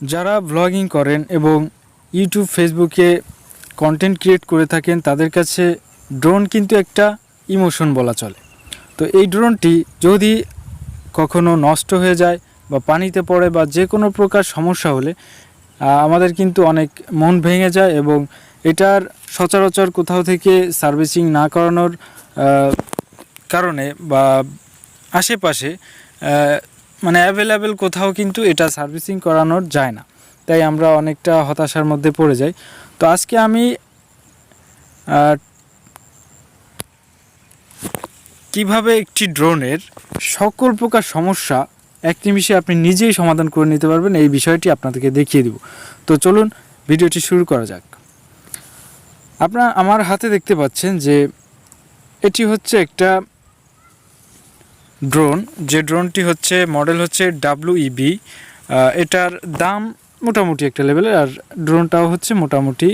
যারা ব্লগিং করেন এবং ইউটিউব ফেসবুকে কন্টেন্ট ক্রিয়েট করে থাকেন, তাদের কাছে ড্রোন কিন্তু একটা ইমোশন বলা চলে। তো এই ড্রোনটি যদি কখনো নষ্ট হয়ে যায় বা পানিতে পড়ে বা যে কোনো প্রকার সমস্যা হলে আমাদের কিন্তু অনেক মন ভেঙে যায় এবং এটার সচরাচর কোথাও থেকে সার্ভিসিং না করানোর কারণে বা আশেপাশে মানে অ্যাভেলেবেল কোথাও কিন্তু এটা সার্ভিসিং করানোর যায় না। তাই আমরা অনেকটা হতাশার মধ্যে পড়ে যাই। তো আজকে আমি কীভাবে একটি ড্রোনের সকল প্রকার সমস্যা এক নিমিষে আপনি নিজেই সমাধান করে নিতে পারবেন, এই বিষয়টি আপনাদেরকে দেখিয়ে দিব। তো চলুন ভিডিওটি শুরু করা যাক। আপনার আমার হাতে দেখতে পাচ্ছেন যে এটি হচ্ছে একটা ড্রোন যে ড্রোনটি হচ্ছে মডেল হচ্ছে ডাব্লু ইবি এটার দাম মোটামুটি একটা লেভেলের আর ড্রোনটাও হচ্ছে মোটামুটি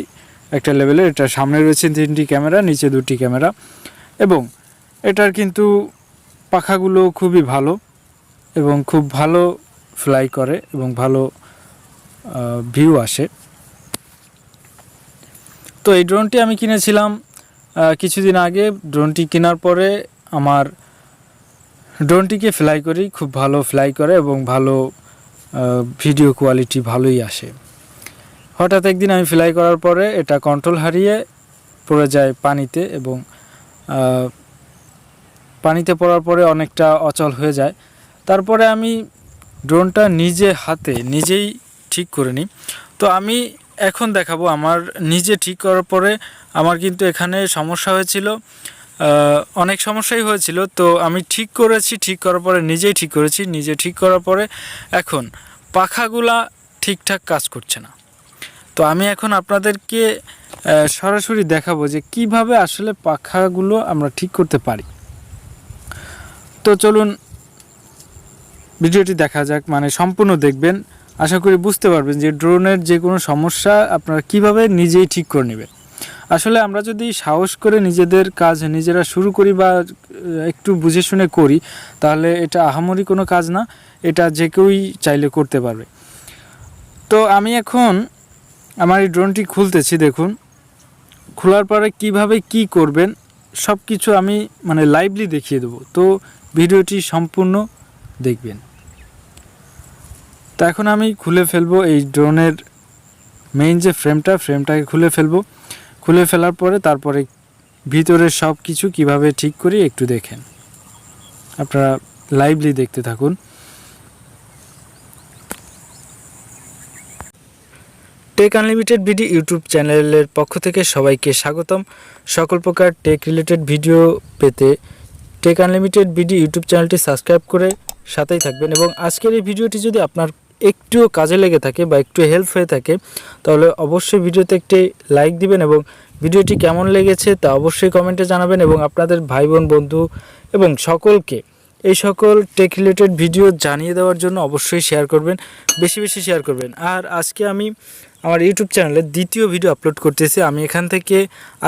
একটা লেভেলের এটা সামনে রয়েছে তিনটি ক্যামেরা নিচে দুটি ক্যামেরা এবং এটার কিন্তু পাখাগুলো খুবই ভালো এবং খুব ভালো ফ্লাই করে এবং ভালো ভিউ আসে। তো এই ড্রোনটি আমি কিনেছিলাম কিছুদিন আগে। ড্রোনটি কেনার পরে আমার ড্রোনটিকে ফ্লাই করি খুব ভালো ফ্লাই করে এবং ভালো ভিডিও কোয়ালিটি ভালোই আসে। হঠাৎ একদিন আমি ফ্লাই করার পরে এটা কন্ট্রোল হারিয়ে পড়ে যায় পানিতে এবং পানিতে পড়ার পরে অনেকটা অচল হয়ে যায়। তারপরে আমি ড্রোনটা নিজে হাতে নিজেই ঠিক করে নিই। তো আমি এখন দেখাবো আমার নিজে ঠিক করার পরে আমার কিন্তু এখানে সমস্যা হয়েছিল। অনেক সমস্যাই হয়েছিল, তো আমি ঠিক করেছি, ঠিক করার পরে নিজেই ঠিক করেছি, নিজে ঠিক করার পরে এখন পাখাগুলা ঠিকঠাক কাজ করছে না। তো আমি এখন আপনাদেরকে সরাসরি দেখাবো যে কীভাবে আসলে পাখাগুলো আমরা ঠিক করতে পারি। তো চলুন ভিডিওটি দেখা যাক মানে সম্পূর্ণ দেখবেন। আশা করি বুঝতে পারবেন যে ড্রোনের যে কোনো সমস্যা আপনারা কীভাবে নিজেই ঠিক করে নেবেন। আসলে আমরা যদি সাহস করে নিজেদের কাজ নিজেরা শুরু করি বা একটু বুঝে শুনে করি, তাহলে এটা আহামরি কোনো কাজ না, এটা যে কেউই চাইলে করতে পারবে। তো আমি এখন আমার এই ড্রোনটি খুলতেছি, দেখুন। খোলার পরে কীভাবে কি করবেন সব কিছু আমি মানে লাইভলি দেখিয়ে দেবো। তো ভিডিওটি সম্পূর্ণ দেখবেন। তো এখন আমি খুলে ফেলব এই ড্রোনের মেইন যে ফ্রেমটা ফ্রেমটাকে খুলে ফেলব। খুলে ফেলার পরে তারপরে ভিতরের সব কিছু কীভাবে ঠিক করি একটু দেখেন। আপনারা লাইভলি দেখতে থাকুন। টেক আনলিমিটেড ভিডি ইউটিউব চ্যানেলের পক্ষ থেকে সবাইকে স্বাগতম। সকল প্রকার টেক রিলেটেড ভিডিও পেতে টেক আনলিমিটেড ভিডি ইউটিউব চ্যানেলটি সাবস্ক্রাইব করে সাথেই থাকবেন এবং আজকের এই ভিডিওটি যদি আপনার একটুও কাজে লেগে থাকে বা একটু হেল্প হয়ে থাকে, তাহলে অবশ্যই ভিডিওতে একটি লাইক দিবেন এবং ভিডিওটি কেমন লেগেছে তা অবশ্যই কমেন্টে জানাবেন এবং আপনাদের ভাই বোন, বন্ধু এবং সকলকে এই সকল টেক রিলেটেড ভিডিও জানিয়ে দেওয়ার জন্য অবশ্যই শেয়ার করবেন, বেশি বেশি শেয়ার করবেন। আর আজকে আমি আমার ইউটিউব চ্যানেলে দ্বিতীয় ভিডিও আপলোড করতেছি। আমি এখান থেকে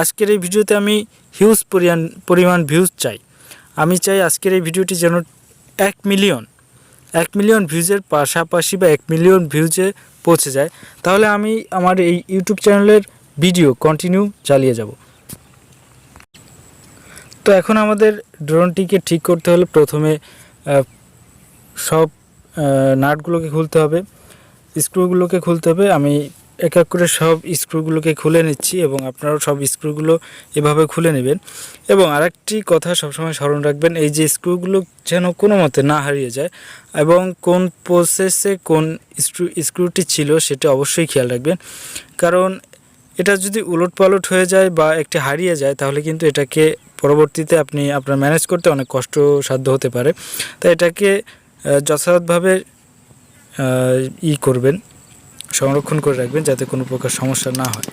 আজকের এই ভিডিওতে আমি হিউজ পরিমাণ পরিমাণ ভিউজ চাই। আমি চাই আজকের এই ভিডিওটি যেন এক মিলিয়ন এক মিলিয়ন ভিউজের পাশাপাশি বা এক মিলিয়ন ভিউজে পৌঁছে যায়, তাহলে আমি আমার এই ইউটিউব চ্যানেলের ভিডিও কন্টিনিউ চালিয়ে যাব। তো এখন আমাদের ড্রোনটিকে ঠিক করতে হলে প্রথমে সব নাটগুলোকে খুলতে হবে, স্ক্রুগুলোকে খুলতে হবে, আমি এক এক করে সব স্ক্রুগুলোকে খুলে নিচ্ছি এবং আপনারাও সব স্ক্রুগুলো এভাবে খুলে নেবেন। এবং আরেকটি কথা সবসময় স্মরণ রাখবেন, এই যে স্ক্রুগুলো যেন কোনো মতে না হারিয়ে যায় এবং কোন প্রসেসে কোন স্ক্রু, স্ক্রুটি ছিল সেটা অবশ্যই খেয়াল রাখবেন। কারণ এটা যদি উলট পালট হয়ে যায় বা একটি হারিয়ে যায়, তাহলে কিন্তু এটাকে পরবর্তীতে আপনি আপনার ম্যানেজ করতে অনেক কষ্টসাধ্য হতে পারে। তাই এটাকে যথাযথভাবে ই করবেন। সংরক্ষণ করে রাখবেন যাতে কোনো প্রকার সমস্যা না হয়।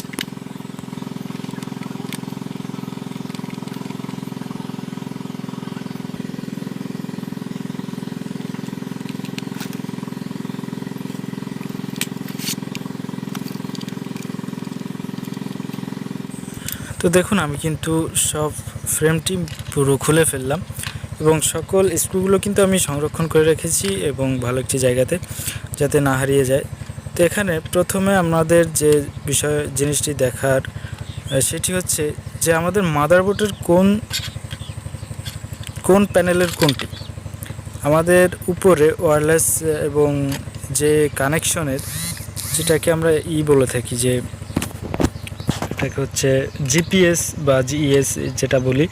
তো দেখুন, আমি কিন্তু সব ফ্রেমটি পুরো খুলে ফেললাম এবং সকল স্ক্রুগুলো কিন্তু আমি সংরক্ষণ করে রেখেছি এবং ভালো একটি জায়গাতে যাতে না হারিয়ে যায়। তো এখানে প্রথমে আমাদের যে বিষয়, জিনিসটি দেখার সেটি হচ্ছে যে আমাদের মাদারবোর্ডের কোন কোন প্যানেলের কোনটি? আমাদের উপরে ওয়্যারলেস এবং যে কানেকশনের, যেটাকে আমরা ই বলে থাকি যে, এটাকে হচ্ছে জিপিএস বা জিইএস যেটা বলি,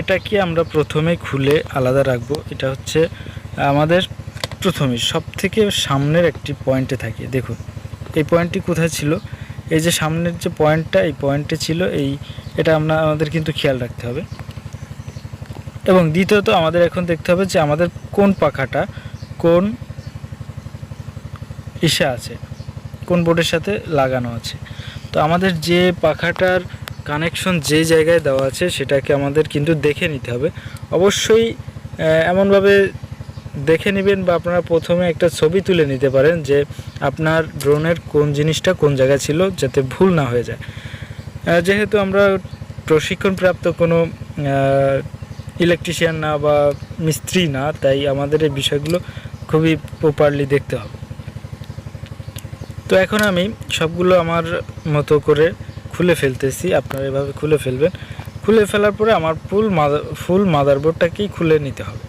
এটাকে আমরা প্রথমে খুলে আলাদা রাখব। এটা হচ্ছে আমাদের প্রথমে সব থেকে সামনের একটি পয়েন্টে থাকে। দেখুন, এই পয়েন্টটি কোথায় ছিল? এই যে সামনের যে পয়েন্টটা, এই পয়েন্টে ছিল এই, এটা আমরা, আমাদের কিন্তু খেয়াল রাখতে হবে। এবং দ্বিতীয়ত আমাদের এখন দেখতে হবে যে আমাদের কোন পাখাটা কোন ইসে আছে, কোন বোর্ডের সাথে লাগানো আছে। তো আমাদের যে পাখাটার কানেকশন যে জায়গায় দেওয়া আছে, সেটাকে আমাদের কিন্তু দেখে নিতে হবে। অবশ্যই এমনভাবে দেখে নেবেন বা আপনারা প্রথমে একটা ছবি তুলে নিতে পারেন যে আপনার ড্রোনের কোন জিনিসটা কোন জায়গায় ছিল যাতে ভুল না হয়ে যায়। যেহেতু আমরা প্রশিক্ষণপ্রাপ্ত কোনো ইলেকট্রিশিয়ান না বা মিস্ত্রি না, তাই আমাদের এই বিষয়গুলো খুবই প্রপারলি দেখতে হবে। তো এখন আমি সবগুলো আমার মতো করে খুলে ফেলতেছি। আপনারা এভাবে খুলে ফেলবেন। খুলে ফেলার পরে আমার ফুল মাদার ফুল মাদারবোর্ডটাকেই খুলে নিতে হবে।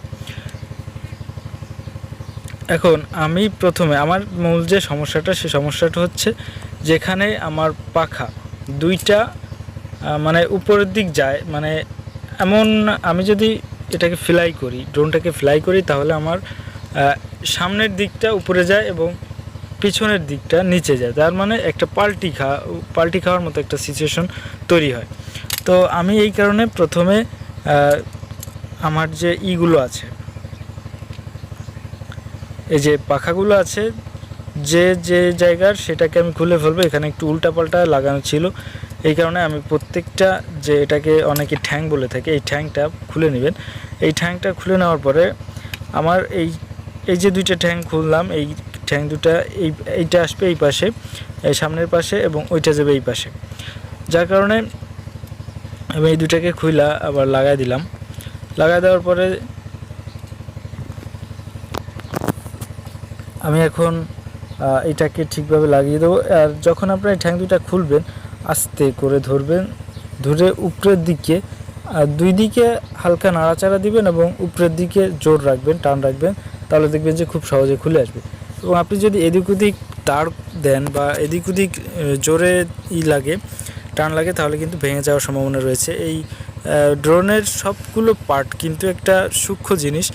এখন আমি প্রথমে, আমার মূল যে সমস্যাটা সেই সমস্যাটা হচ্ছে যেখানে আমার পাখা দুইটা মানে উপরের দিক যায় মানে এমন আমি যদি এটাকে ফ্লাই করি ড্রোনটাকে ফ্লাই করি, তাহলে আমার সামনের দিকটা উপরে যায় এবং পিছনের দিকটা নিচে যায়। তার মানে একটা পাল্টি খাওয়া পাল্টি খাওয়ার মতো একটা সিচুয়েশন তৈরি হয়। তো আমি এই কারণে প্রথমে আমার যে ইগুলো আছে এই যে পাখাগুলো আছে, যে যে জায়গার সেটাকে আমি খুলে ফেলব। এখানে একটু উল্টাপাল্টা লাগানো ছিল। এই কারণে আমি প্রত্যেকটা যে এটাকে অনেকে ঠ্যাং বলে থাকে, এই ঠ্যাংটা খুলে নেবেন। এই ঠ্যাংটা খুলে নেওয়ার পরে আমার এই এই যে দুইটা ঠ্যাং খুললাম, এই ঠ্যাং দুটা এই, এইটা আসবে এই পাশে, এই সামনের পাশে এবং ওইটা যাবে এই পাশে। যার কারণে আমি এই দুটাকে খুইলা আবার লাগাই দিলাম। লাগাই দেওয়ার পরে আমি এখন এটাকে ঠিকভাবে লাগিয়ে দেবো। আর যখন আপনার এই ঠ্যাং দুটা খুলবেন, আস্তে করে ধরবেন, ধরে উপরের দিকে দুই দিকে হালকা নাড়াচাড়া দিবেন এবং উপরের দিকে জোর রাখবেন, টান রাখবেন, তাহলে দেখবেন যে খুব সহজে খুলে আসবে। এবং আপনি যদি এদিক ওদিক তার দেন বা এদিক ওদিক জোরে ই লাগে, টান লাগে, তাহলে কিন্তু ভেঙে যাওয়ার সম্ভাবনা রয়েছে। এই ড্রোনের সবগুলো পার্ট কিন্তু একটা সূক্ষ্ম জিনিস।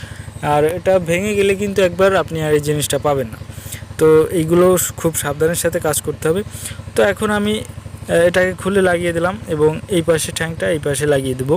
আর এটা ভেঙে গেলে কিন্তু একবার আপনি আর এই জিনিসটা পাবেন না। তো এইগুলো খুব সাবধানের সাথে কাজ করতে হবে। তো এখন আমি এটাকে খুলে লাগিয়ে দিলাম এবং এই পাশে ঠ্যাংটা এই পাশে লাগিয়ে দেবো।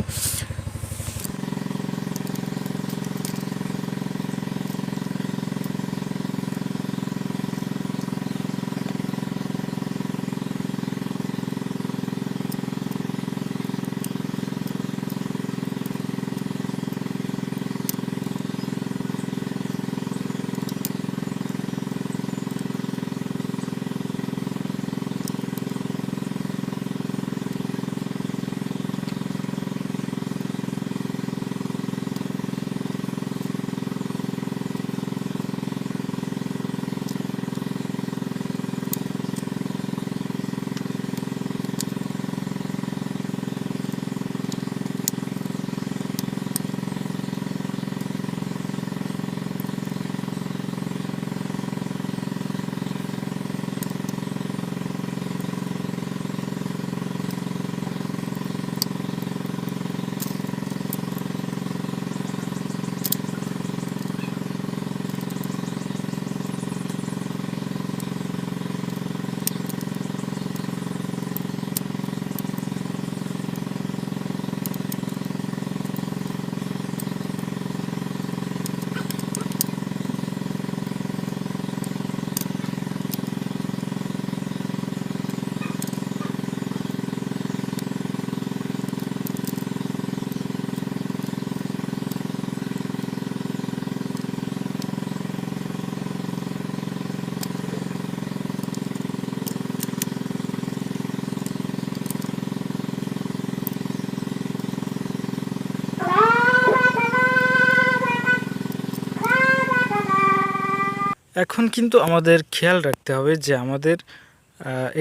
এখন কিন্তু আমাদের খেয়াল রাখতে হবে যে আমাদের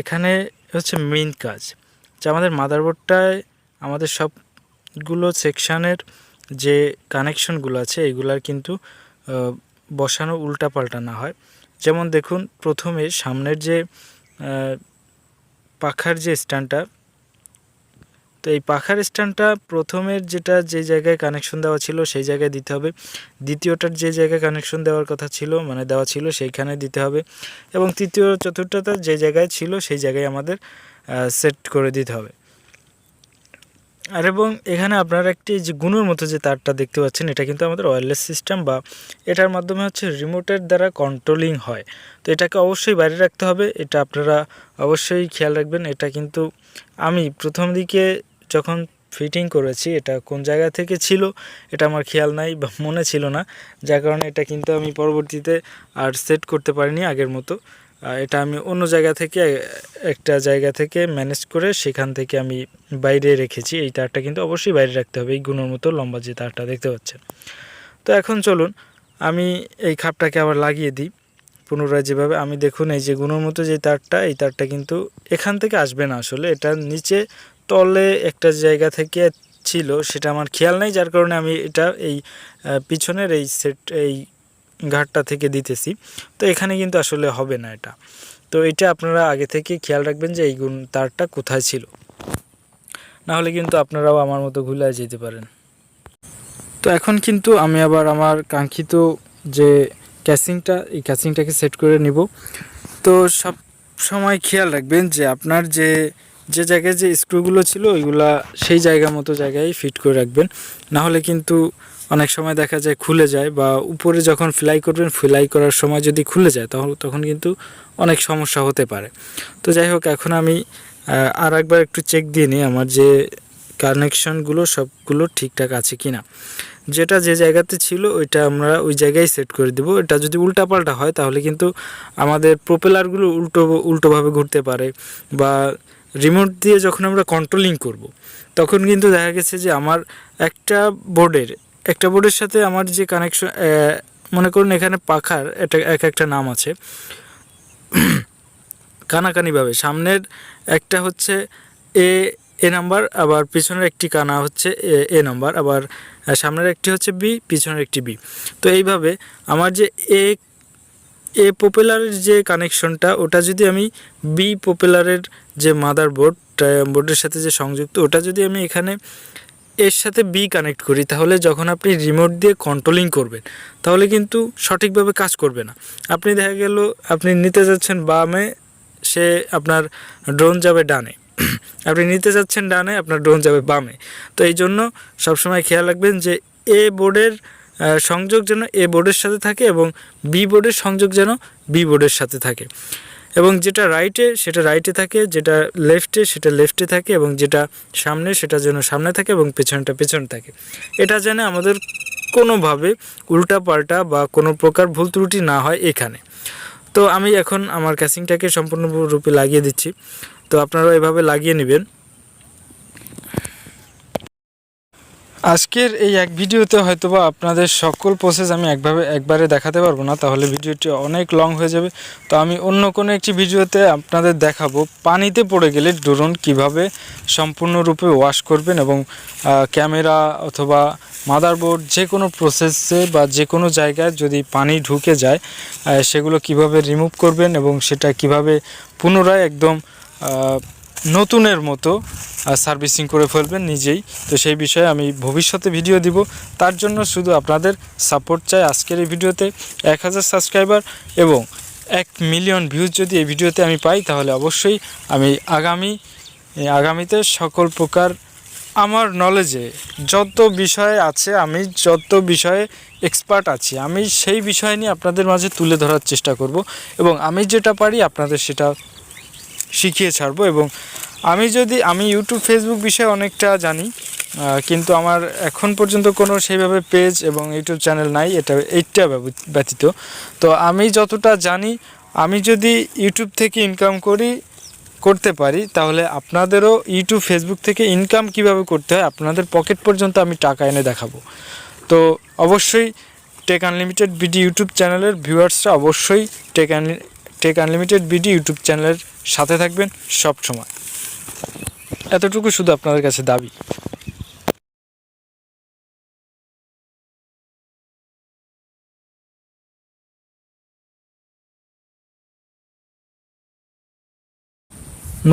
এখানে হচ্ছে মেইন কাজ। যে আমাদের মাদারবোর্ডটায় আমাদের সবগুলো সেকশানের যে কানেকশনগুলো আছে, এগুলার কিন্তু বসানো উল্টাপাল্টা না হয়। যেমন দেখুন, প্রথমে সামনের যে পাখার যে স্ট্যান্ডটা তো এই পাখার স্ট্যান্ডটা প্রথমের যেটা যে জায়গায় কানেকশন দেওয়া ছিল সেই জায়গায় দিতে হবে। দ্বিতীয়টার যে জায়গায় কানেকশন দেওয়ার কথা ছিল মানে দেওয়া ছিল সেইখানে দিতে হবে। এবং তৃতীয়, চতুর্থটা যে জায়গায় ছিল সেই জায়গায় আমাদের সেট করে দিতে হবে। আর এবং এখানে আপনারা একটি যে গুণের মতো যে তারটা দেখতে পাচ্ছেন, এটা কিন্তু আমাদের ওয়্যারলেস সিস্টেম বা এটার মাধ্যমে হচ্ছে রিমোটের দ্বারা কন্ট্রোলিং হয়। তো এটাকে অবশ্যই বাইরে রাখতে হবে। এটা আপনারা অবশ্যই খেয়াল রাখবেন। এটা কিন্তু আমি প্রথম দিকে যখন ফিটিং করেছি, এটা কোন জায়গা থেকে ছিল, এটা আমার খেয়াল নাই বা মনে ছিল না। যার কারণে এটা কিন্তু আমি পরবর্তীতে আর সেট করতে পারিনি আগের মতো। এটা আমি অন্য জায়গা থেকে, একটা জায়গা থেকে ম্যানেজ করে সেখান থেকে আমি বাইরে রেখেছি। এই তারটা কিন্তু অবশ্যই বাইরে রাখতে হবে। এই গুণের মতো লম্বা যে তারটা দেখতে পাচ্ছেন। তো এখন চলুন, আমি এই খাপটাকে আবার লাগিয়ে দিই। পুনরায় যেভাবে আমি দেখুন, এই যে গুণের মতো যে তারটা, এই তারটা কিন্তু এখান থেকে আসবে না আসলে। এটা নিচে তলে একটা জায়গা থেকে ছিল, সেটা আমার খেয়াল নেই, যার কারণে আমি এটা এই পিছনের এই সেট এই ঘাটটা থেকে দিতেছি। তো এখানে কিন্তু আসলে হবে না এটা। তো এটা আপনারা আগে থেকে খেয়াল রাখবেন যে এই গুণ, তারটা কোথায় ছিল। না হলে কিন্তু আপনারাও আমার মতো ভুলে যেতে পারেন। তো এখন কিন্তু আমি আবার আমার কাঙ্ক্ষিত যে ক্যাসিংটা, এই ক্যাসিংটাকে সেট করে নিব। তো সব সময় খেয়াল রাখবেন যে আপনার যে যে জায়গায় যে স্ক্রুগুলো ছিল, ওইগুলা সেই জায়গা মতো জায়গায় ফিট করে রাখবেন। না হলে কিন্তু অনেক সময় দেখা যায় খুলে যায় বা উপরে যখন ফ্লাই করবেন, ফ্লাই করার সময় যদি খুলে যায় তখন তখন কিন্তু অনেক সমস্যা হতে পারে। তো যাই হোক, এখন আমি আর একবার একটু চেক দিয়ে নিই আমার যে কানেকশনগুলো সবগুলো ঠিকঠাক আছে কি না যেটা যে জায়গাতে ছিল, ওইটা আমরা ওই জায়গায় সেট করে দেবো। এটা যদি উল্টাপাল্টা হয়, তাহলে কিন্তু আমাদের প্রোপেলারগুলো উল্টো, উল্টোভাবে ঘুরতে পারে বা রিমোট দিয়ে যখন আমরা কন্ট্রোলিং করব। তখন কিন্তু দেখা গেছে যে আমার একটা বোর্ডের একটা বোর্ডের সাথে আমার যে কানেকশন মনে করুন এখানে পাখার এটা এক একটা নাম আছে, কানাকানিভাবে সামনের একটা হচ্ছে এ এ নাম্বার, আবার পিছনের একটি কানা হচ্ছে এ এ নাম্বার, আবার সামনের একটি হচ্ছে বি, পিছনের একটি বি তো এইভাবে আমার যে এ এ পপুলারের যে কানেকশনটা ওটা যদি আমি বি পপুলারের যে মাদার বোর্ড বোর্ডের সাথে যে সংযুক্ত, ওটা যদি আমি এখানে এর সাথে বি কানেক্ট করি, তাহলে যখন আপনি রিমোট দিয়ে কন্ট্রোলিং করবেন, তাহলে কিন্তু সঠিকভাবে কাজ করবে না। আপনি দেখা গেল, আপনি নিতে যাচ্ছেন বামে, সে আপনার ড্রোন যাবে ডানে। আপনি নিতে যাচ্ছেন ডানে, আপনার ড্রোন যাবে বামে। তো এই জন্য সবসময় খেয়াল রাখবেন যে এ বোর্ডের সংযোগ যেন এ বোর্ডের সাথে থাকে এবং বি বোর্ডের সংযোগ যেন বি বোর্ডের সাথে থাকে। এবং যেটা রাইটে সেটা রাইটে থাকে, যেটা লেফটে সেটা লেফটে থাকে এবং যেটা সামনে, সেটা যেন সামনে থাকে এবং পেছনটা পেছনে থাকে। এটা যেন আমাদের কোনোভাবে উল্টাপাল্টা বা কোনো প্রকার ভুল ত্রুটি না হয় এখানে। তো আমি এখন আমার ক্যাসিংটাকে সম্পূর্ণরূপে লাগিয়ে দিচ্ছি। তো আপনারা এভাবে লাগিয়ে নেবেন। আজকের এই এক ভিডিওতে হয়তোবা আপনাদের সকল প্রসেস আমি একভাবে একবারে দেখাতে পারব না, তাহলে ভিডিওটি অনেক লং হয়ে যাবে। তো আমি অন্য কোনো একটি ভিডিওতে আপনাদের দেখাবো পানিতে পড়ে গেলে ড্রোন কীভাবে সম্পূর্ণরূপে ওয়াশ করবেন এবং ক্যামেরা অথবা মাদারবোর্ড যে কোনো প্রসেসে বা যে কোনো জায়গায় যদি পানি ঢুকে যায় সেগুলো কীভাবে রিমুভ করবেন এবং সেটা কীভাবে পুনরায় একদম নতুনের মতো সার্ভিসিং করে ফেলবেন নিজেই। তো সেই বিষয়ে আমি ভবিষ্যতে ভিডিও দিব। তার জন্য শুধু আপনাদের সাপোর্ট চাই আজকের এই ভিডিওতে। এক হাজার সাবস্ক্রাইবার এবং এক মিলিয়ন ভিউজ যদি এই ভিডিওতে আমি পাই, তাহলে অবশ্যই আমি আগামী আগামীতে সকল প্রকার আমার নলেজে যত বিষয় আছে, আমি যত বিষয়ে এক্সপার্ট আছি, আমি সেই বিষয় নিয়ে আপনাদের মাঝে তুলে ধরার চেষ্টা করব। এবং আমি যেটা পারি, আপনাদের সেটা শিখিয়ে ছাড়বো এবং আমি যদি, আমি ইউটিউব ফেসবুক বিষয়ে অনেকটা জানি কিন্তু আমার এখন পর্যন্ত কোনো সেইভাবে পেজ এবং ইউটিউব চ্যানেল নাই, এটা এইটা ব্যতীত। তো আমি যতটা জানি, আমি যদি ইউটিউব থেকে ইনকাম করি, করতে পারি, তাহলে আপনাদেরও ইউটিউব ফেসবুক থেকে ইনকাম কীভাবে করতে হয়, আপনাদের পকেট পর্যন্ত আমি টাকা এনে দেখাবো। তো অবশ্যই টেক আনলিমিটেড বিডি ইউটিউব চ্যানেলের ভিউয়ার্সরা অবশ্যই Tech Tech Unlimited BD YouTube চ্যানেলের সাথে থাকবেন সব সময়। এতটুকু শুধু আপনাদের কাছে দাবি।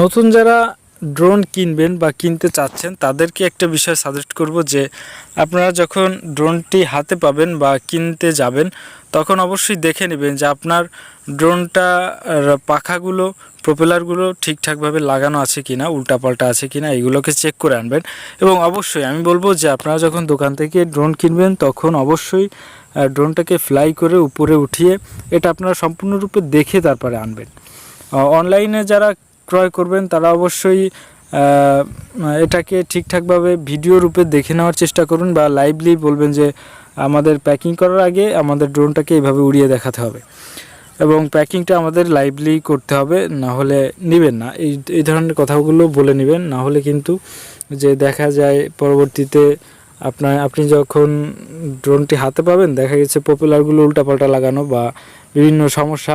নতুন যারা ড্রোন কিনবেন বা কিনতে চাচ্ছেন, তাদেরকে একটা বিষয় সাজেস্ট করব যে, আপনারা যখন ড্রোনটি হাতে পাবেন বা কিনতে যাবেন, তখন অবশ্যই দেখে নেবেন যে আপনার ড্রোনটা পাখাগুলো প্রপেলারগুলো ঠিকঠাকভাবে লাগানো আছে কিনা, উল্টাপাল্টা আছে কিনা, এগুলোকে চেক করে আনবেন। এবং অবশ্যই আমি বলব যে, আপনারা যখন দোকান থেকে ড্রোন কিনবেন, তখন অবশ্যই ড্রোনটাকে ফ্লাই করে উপরে উঠিয়ে, এটা আপনারা সম্পূর্ণরূপে দেখে তারপরে আনবেন। অনলাইনে যারা ক্রয় করবেন, তারা অবশ্যই এটাকে ঠিকঠাকভাবে ভিডিও রূপে দেখে নেওয়ার চেষ্টা করুন বা লাইভলি বলবেন যে, আমাদের প্যাকিং করার আগে আমাদের ড্রোনটাকে এইভাবে উড়িয়ে দেখাতে হবে। এবং প্যাকিংটা আমাদের লাইভলি করতে হবে, না হলে নেবেন না। এই এই ধরনের কথাগুলো বলে নেবেন, না হলে কিন্তু যে দেখা যায় পরবর্তীতে আপনার, আপনি যখন ড্রোনটি হাতে পাবেন, দেখা গেছে পপুলারগুলো উল্টাপাল্টা লাগানো বা বিভিন্ন সমস্যা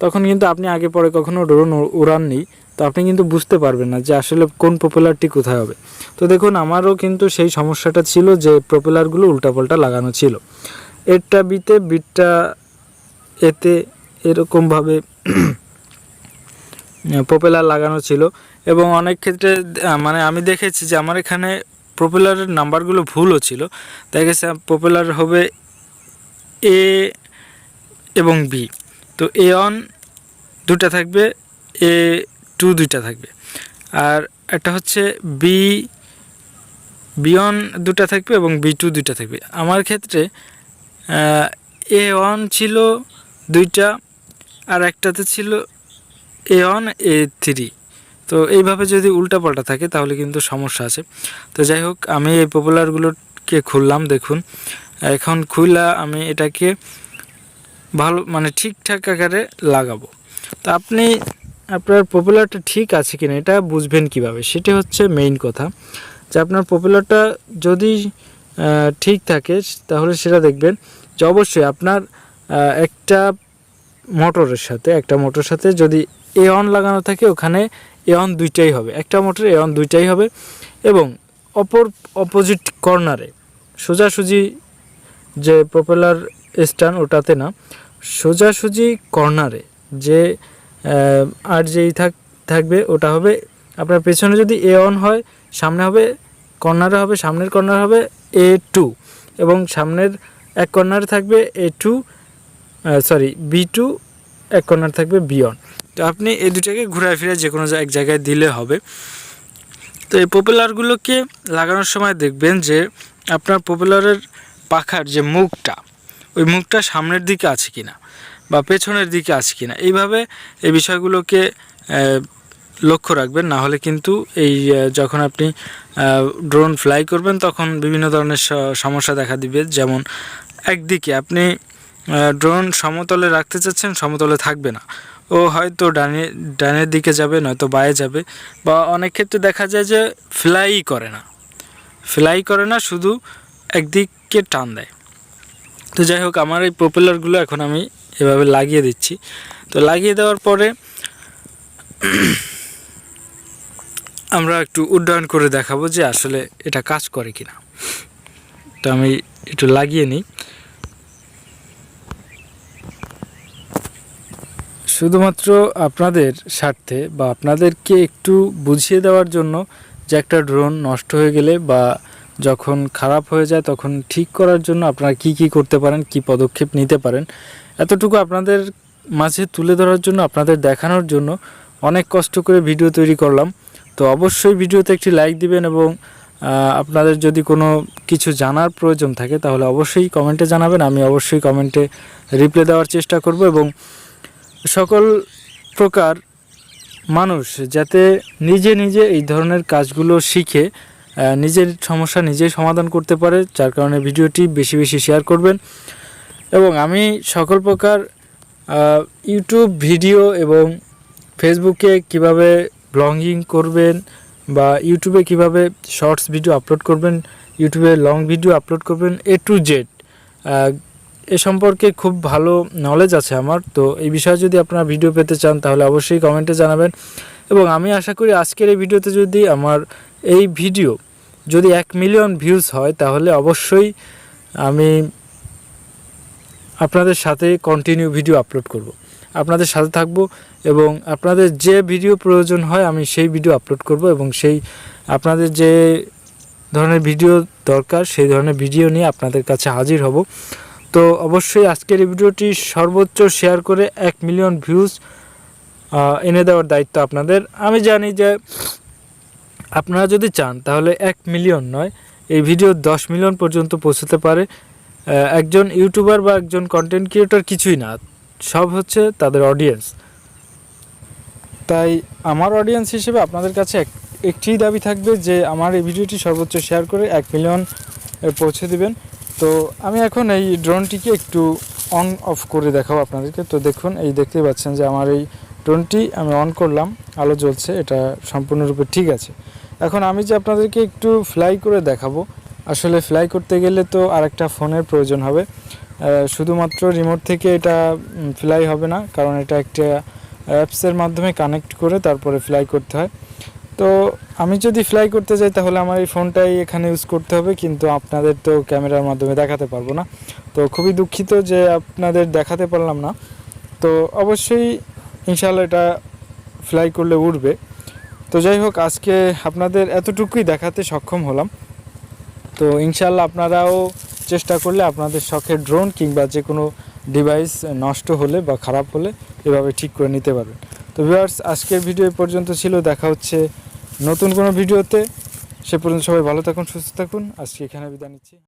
তখন কিন্তু আপনি আগে পরে কখনো ড্রোন উড়াননি, তো আপনি কিন্তু বুঝতে পারবেন না যে আসলে কোন পপুলারটি কোথায় হবে। তো দেখুন, আমারও কিন্তু সেই সমস্যাটা ছিল যে প্রপেলারগুলো উল্টাপাল্টা লাগানো ছিল। এরটা বিতে, বিটটা এতে এরকমভাবে প্রপেলার লাগানো ছিল এবং অনেক ক্ষেত্রে মানে আমি দেখেছি যে আমার এখানে প্রপেলারের নাম্বারগুলো ভুলও ছিল। তাই গেছে প্রপেলার হবে এ এবং বি তো এ অন দুটা থাকবে এ টু দুইটা থাকবে। আর একটা হচ্ছে বি বি বিয়ন দুটা থাকবে এবং বি টু দুইটা থাকবে। আমার ক্ষেত্রে এ ওয়ান ছিল দুইটা, আর একটাতে ছিল এ ওয়ান এ থ্রি তো এইভাবে যদি উল্টাপাল্টা থাকে, তাহলে কিন্তু সমস্যা আছে। তো যাই হোক, আমি এই পপুলারগুলোকে খুললাম, দেখুন। এখন খুললা আমি এটাকে ভালো মানে ঠিকঠাক আকারে লাগাবো। তো আপনি, আপনার পপুলারটা ঠিক আছে কিনা এটা বুঝবেন কীভাবে? সেটা হচ্ছে মেইন কথা। যে আপনার পপুলারটা যদি ঠিক থাকে, তাহলে সেটা দেখবেন যে অবশ্যই আপনার একটা মোটরের সাথে, একটা মোটরের সাথে যদি এ অন লাগানো থাকে, ওখানে এ অন দুইটাই হবে। একটা মোটরে এ অন দুইটাই হবে এবং অপর অপোজিট কর্নারে সোজাসুজি যে প্রপেলার স্ট্যান্ড ওটাতে না, সোজাসুজি কর্নারে যে আর যেই থাক, থাকবে ওটা হবে, আপনার পেছনে যদি এ অন হয়, সামনে হবে, কর্নারে হবে, সামনের কর্নার হবে এ টু এবং সামনের এক কর্নারে থাকবে A two sorry B two এক কর্নার থাকবে বি অন তো আপনি এই দুটাকে ঘুরায় ফিরে যে কোনো এক জায়গায় দিলে হবে। তো এই পপুলারগুলোকে লাগানোর সময় দেখবেন যে, আপনার পপুলারের পাখার যে মুখটা ওই মুখটা সামনের দিকে আছে কিনা বা পেছনের দিকে আছে কিনা। এইভাবে এই বিষয়গুলোকে লক্ষ্য রাখবেন, না হলে কিন্তু এই যখন আপনি ড্রোন ফ্লাই করবেন, তখন বিভিন্ন ধরনের সমস্যা দেখা দিবে। যেমন একদিকে আপনি ড্রোন সমতলে রাখতে চাচ্ছেন, সমতলে থাকবে না। ও হয়তো ডানে, ডানের দিকে যাবে, নয়তো বায়ে যাবে বা অনেক ক্ষেত্রে দেখা যায় যে ফ্লাই করে না। ফ্লাই করে না, শুধু একদিকে টান দেয়। তো যাই হোক, আমার এই প্রপেলারগুলো এখন আমি এভাবে লাগিয়ে দিচ্ছি। তো লাগিয়ে দেওয়ার পরে আমরা একটু উড্ডয়ন করে দেখাবো যে আসলে এটা কাজ করে কিনা। তো আমি একটু লাগিয়ে নিই। শুধুমাত্র আপনাদের স্বার্থে বা আপনাদেরকে একটু বুঝিয়ে দেওয়ার জন্য যে একটা ড্রোন নষ্ট হয়ে গেলে বা যখন খারাপ হয়ে যায়, তখন ঠিক করার জন্য আপনারা কি কি করতে পারেন, কি পদক্ষেপ নিতে পারেন, এতটুকু আপনাদের মাঝে তুলে ধরার জন্য, আপনাদের দেখানোর জন্য অনেক কষ্ট করে ভিডিও তৈরি করলাম। তো অবশ্যই ভিডিওতে একটি লাইক দিবেন এবং আপনাদের যদি কোনো কিছু জানার প্রয়োজন থাকে, তাহলে অবশ্যই কমেন্টে জানাবেন। আমি অবশ্যই কমেন্টে রিপ্লাই দেওয়ার চেষ্টা করব এবং সকল প্রকার মানুষ যাতে নিজে নিজে এই ধরনের কাজগুলো শিখে নিজের সমস্যা নিজেই সমাধান করতে পারে, যার কারণে ভিডিওটি বেশি বেশি শেয়ার করবেন। এবং আমি সকল প্রকার ইউটিউব ভিডিও এবং ফেসবুকে কীভাবে ব্লগিং করবেন বা ইউটিউবে কীভাবে শর্টস ভিডিও আপলোড করবেন ইউটিউবে লং ভিডিও আপলোড করবেন এ টু জেড এ সম্পর্কে খুব ভালো নলেজ আছে আমার। তো এই বিষয়ে যদি আপনারা ভিডিও পেতে চান, তাহলে অবশ্যই কমেন্টে জানাবেন। এবং আমি আশা করি আজকের এই ভিডিওতে যদি আমার এই ভিডিও যদি এক মিলিয়ন ভিউজ হয়, তাহলে অবশ্যই আমি আপনাদের সাথে কন্টিনিউ ভিডিও আপলোড করব। আপনাদের সাথে থাকব এবং আপনাদের যে ভিডিও প্রয়োজন হয়, আমি সেই ভিডিও আপলোড করব এবং সেই আপনাদের যে ধরনের ভিডিও দরকার, সেই ধরনের ভিডিও নিয়ে আপনাদের কাছে হাজির হব। তো অবশ্যই আজকের এই ভিডিওটি সর্বোচ্চ শেয়ার করে এক মিলিয়ন ভিউজ এনে দেওয়ার দায়িত্ব আপনাদের। আমি জানি যে আপনারা যদি চান, তাহলে এক মিলিয়ন নয়, এই ভিডিও দশ মিলিয়ন পর্যন্ত পৌঁছতে পারে। একজন ইউটিউবার বা একজন কন্টেন্ট ক্রিয়েটর কিছুই না, সব হচ্ছে তাদের অডিয়েন্স তাই আমার অডিয়েন্স হিসেবে আপনাদের কাছে এক একটিই দাবি থাকবে যে আমার এই ভিডিওটি সর্বোচ্চ শেয়ার করে এক মিলিয়ন পৌঁছে দিবেন। তো আমি এখন এই ড্রোনটিকে একটু অন অফ করে দেখাবো আপনাদেরকে। তো দেখুন, এই দেখতেই পাচ্ছেন যে আমার এই ড্রোনটি আমি অন করলাম। আলো জ্বলছে, এটা সম্পূর্ণরূপে ঠিক আছে। এখন আমি যে আপনাদেরকে একটু ফ্লাই করে দেখাবো, আসলে ফ্লাই করতে গেলে তো আরেকটা ফোনের প্রয়োজন হবে। শুধুমাত্র রিমোট থেকে এটা ফ্লাই হবে না, কারণ এটা একটা অ্যাপসের মাধ্যমে কানেক্ট করে তারপরে ফ্লাই করতে হয়। তো আমি যদি ফ্লাই করতে যাই, তাহলে আমার এই ফোনটাই এখানে ইউজ করতে হবে, কিন্তু আপনাদের তো ক্যামেরার মাধ্যমে দেখাতে পারব না। তো খুবই দুঃখিত যে আপনাদের দেখাতে পারলাম না। তো অবশ্যই ইনশাল্লাহ এটা ফ্লাই করলে উঠবে। তো যাই হোক, আজকে আপনাদের এতটুকুই দেখাতে সক্ষম হলাম। তো ইনশাল্লাহ আপনারাও চেষ্টা করলে আপনাদের শখের ড্রোন কিংবা যে কোনো ডিভাইস নষ্ট হলে বা খারাপ হলে এভাবে ঠিক করে নিতে পারবেন। তো ভিউয়ার্স আজকের ভিডিও পর্যন্ত ছিল। দেখা হচ্ছে নতুন কোনো ভিডিওতে সে পর্যন্ত সবাই ভালো থাকুন, সুস্থ থাকুন। আজকে এখানে বিদায় নিচ্ছি।